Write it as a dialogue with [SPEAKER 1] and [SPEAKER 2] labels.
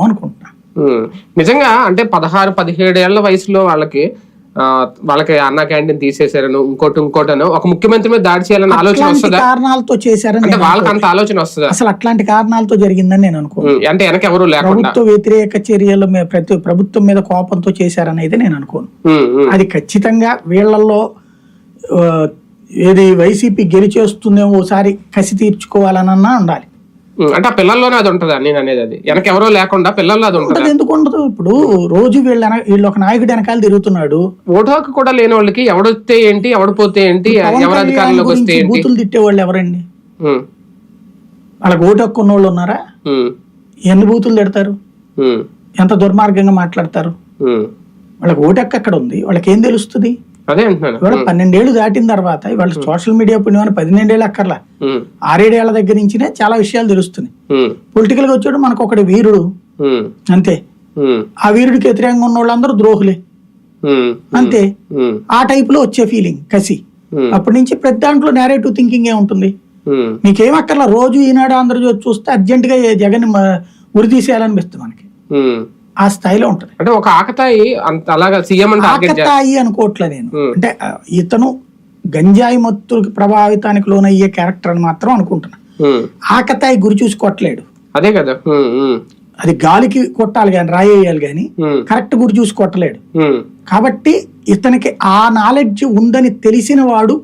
[SPEAKER 1] అనుకుంటున్నా.
[SPEAKER 2] నిజంగా అంటే పదహారు పదిహేడు ఏళ్ళ వయసులో వాళ్ళకి వాళ్ళకి అన్న క్యాంటీన్ తీసేశారను ఇంకోటి ఇంకోటను ఒక ముఖ్యమంత్రి మీద దాడి చేయాలన్న ఆలోచన వస్తుందా?
[SPEAKER 1] కారణాలతో చేశారని
[SPEAKER 2] అంటే వాళ్ళకి. అంత ఆలోచన వస్తుందా?
[SPEAKER 1] అసలు అట్లాంటి కారణాలతో జరిగిందని నేను అనుకోను.
[SPEAKER 2] ఉమ్, అంటే వెనక ఎవరు లేకుండా.
[SPEAKER 1] ప్రభుత్వ వ్యతిరేక చర్యలు ప్రతి ప్రభుత్వం మీద కోపంతో చేశారనేది నేను అనుకోను. అది ఖచ్చితంగా వీళ్ళల్లో ఏది వైసీపీ గెలిచేస్తుందేమో ఒకసారి కసి తీర్చుకోవాలనన్నా ఉండాలి.
[SPEAKER 2] అంటే ఆ పిల్లల్లోనే అది ఉంటదా? నేను అనేది అది. వెనక ఎవరో లేకుండా పిల్లల్లో అది ఉంటదా?
[SPEAKER 1] ఎందుకు ఉండదు? ఇప్పుడు రోజు వీళ్ళ వీళ్ళు ఒక నాయకుడు వెనకాల తిరుగుతున్నాడు.
[SPEAKER 2] ఓటు హక్కు కూడా లేని వాళ్ళకి ఎవడొస్తే ఏంటి ఎవడిపోతే ఏంటి ఎవరు అధికారంలోకి వస్తే ఏంటి?
[SPEAKER 1] బూతులు తిట్టేవాళ్ళు ఎవరండి?
[SPEAKER 2] ఉమ్,
[SPEAKER 1] వాళ్ళకి ఓటు హక్కు ఉన్నోళ్ళు ఉన్నారా?
[SPEAKER 2] ఉమ్,
[SPEAKER 1] ఎన్ని బూతులు తిడతారు? ఎంత దుర్మార్గంగా మాట్లాడతారు. వాళ్ళకి ఓటు హక్కు ఎక్కడ ఉంది? వాళ్ళకి ఏం తెలుస్తుంది?
[SPEAKER 2] అదే
[SPEAKER 1] ఇవాళ పన్నెండేళ్ళు దాటిన తర్వాత ఇవాళ సోషల్ మీడియా పుణ్యమని పన్నెండేళ్ళు అక్కర్లా. ఆరేడేళ్ళ దగ్గర నుంచినే చాలా విషయాలు తెలుస్తున్నాయి. పొలిటికల్గా వచ్చాడు మనకు ఒకటి వీరుడు అంతే. ఆ వీరుడికి వ్యతిరేకంగా ఉన్న వాళ్ళందరూ ద్రోహులే అంతే. ఆ టైప్లో వచ్చే ఫీలింగ్ కసి. అప్పటి నుంచి ప్రతి దాంట్లో నేరేటివ్ థింకింగ్ ఏ ఉంటుంది.
[SPEAKER 2] ఉమ్,
[SPEAKER 1] నీకేం అక్కర్లా? రోజు ఈనాడు ఆంధ్రజ్యోతి చూస్తే అర్జెంట్గా జగన్ ఉరి తీసేయాలనిపిస్తుంది మనకి. ఆ స్థాయిలో ఉంటది.
[SPEAKER 2] అంటే ఒక ఆకతాయి అలాగా సీఎం
[SPEAKER 1] ఆకతాయి అనుకోవట్లే నేను. అంటే ఇతను గంజాయి మత్తుకి ప్రభావితానికి లోనయ్యే క్యారెక్టర్ అని మాత్రం అనుకుంటున్నా. ఆకతాయి గురి చూసి కొట్టలేడు
[SPEAKER 2] అదే కదా.
[SPEAKER 1] అది గాలికి కొట్టాలి కానీ రాయేయాలి కానీ కరెక్ట్ గురి చూసి కొట్టలేడు కాబట్టి ఇతనికి ఆ నాలెడ్జ్ ఉందని తెలిసిన వాడు.